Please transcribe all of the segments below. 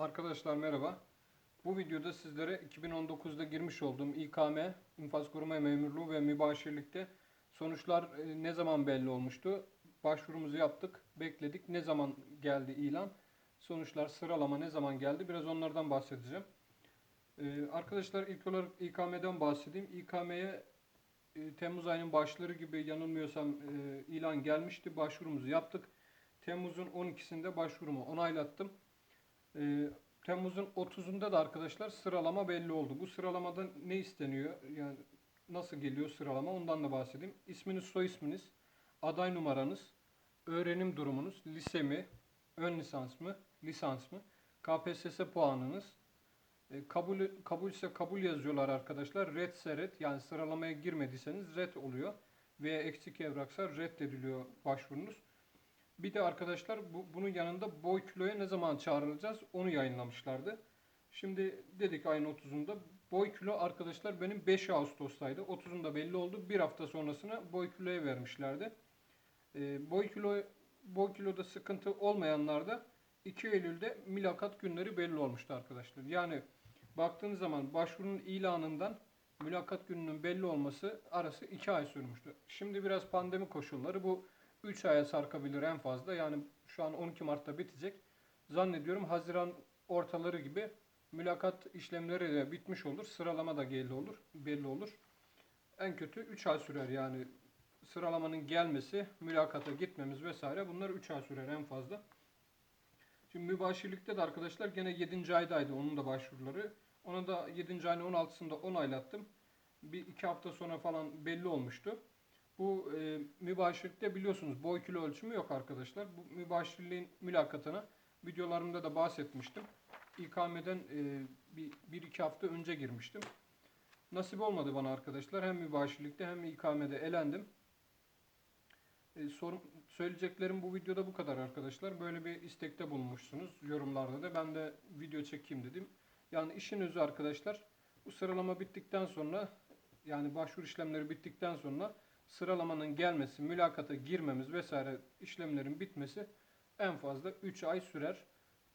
Arkadaşlar merhaba. Bu videoda sizlere 2019'da girmiş olduğum İKM, İnfaz Koruma Memurluğu ve Mübaşirlikte sonuçlar e, ne zaman belli olmuştu? Başvurumuzu yaptık, bekledik. Ne zaman geldi ilan? Sonuçlar sıralama ne zaman geldi? Biraz onlardan bahsedeceğim. Ee, Arkadaşlar ilk olarak İKM'den bahsedeyim. İKM'ye e, Temmuz ayının başları gibi yanılmıyorsam e, ilan gelmişti. Başvurumuzu yaptık. Temmuz'un 12'sinde başvurumu onaylattım. Temmuz'un 30'unda da arkadaşlar sıralama belli oldu. Bu sıralamada ne isteniyor? Yani nasıl geliyor sıralama? Ondan da bahsedeyim. İsminiz, soy isminiz, aday numaranız, öğrenim durumunuz, lise mi, ön lisans mı, lisans mı, KPSS puanınız, e, kabul kabul ise kabul yazıyorlar arkadaşlar. Red ise red yani sıralamaya girmediyseniz red oluyor. Veya eksik evraksa reddediliyor başvurunuz. Bir de arkadaşlar bu, bunun yanında boy kiloya ne zaman çağrılacağız onu yayınlamışlardı. Şimdi dedik ayın 30'unda boy kilo arkadaşlar benim 5 Ağustos'taydı. 30'unda belli oldu. Bir hafta sonrasına boy kiloya vermişlerdi. Ee, boy kilo boy kiloda sıkıntı olmayanlar da 2 Eylül'de mülakat günleri belli olmuştu arkadaşlar. Yani baktığınız zaman başvurunun ilanından mülakat gününün belli olması arası 2 ay sürmüştü. Şimdi biraz pandemi koşulları bu 3 aya sarkabilir en fazla. Yani şu an 12 Mart'ta bitecek. Zannediyorum Haziran ortaları gibi mülakat işlemleri de bitmiş olur. Sıralama da belli olur. Belli olur. En kötü 3 ay sürer yani sıralamanın gelmesi, mülakata gitmemiz vesaire bunlar 3 ay sürer en fazla. Şimdi mübaşirlikte de arkadaşlar gene 7. aydaydı onun da başvuruları. Ona da 7. ayın 16'sında onaylattım. Bir iki hafta sonra falan belli olmuştu. Bu e, mübaşirlikte biliyorsunuz boy kilo ölçümü yok arkadaşlar. Bu mübaşirliğin mülakatına videolarımda da bahsetmiştim. İKM'den e, bir, bir iki hafta önce girmiştim. Nasip olmadı bana arkadaşlar. Hem mübaşirlikte hem İKM'de elendim. E, sorum, söyleyeceklerim bu videoda bu kadar arkadaşlar. Böyle bir istekte bulunmuşsunuz yorumlarda da. Ben de video çekeyim dedim. Yani işin özü arkadaşlar. Bu sıralama bittikten sonra yani başvuru işlemleri bittikten sonra sıralamanın gelmesi, mülakata girmemiz vesaire işlemlerin bitmesi en fazla 3 ay sürer.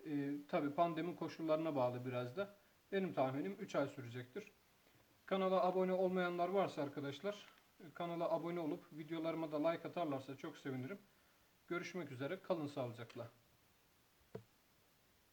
Ee, Tabi pandemi koşullarına bağlı biraz da. Benim tahminim 3 ay sürecektir. Kanala abone olmayanlar varsa arkadaşlar kanala abone olup videolarıma da like atarlarsa çok sevinirim. Görüşmek üzere. Kalın sağlıcakla.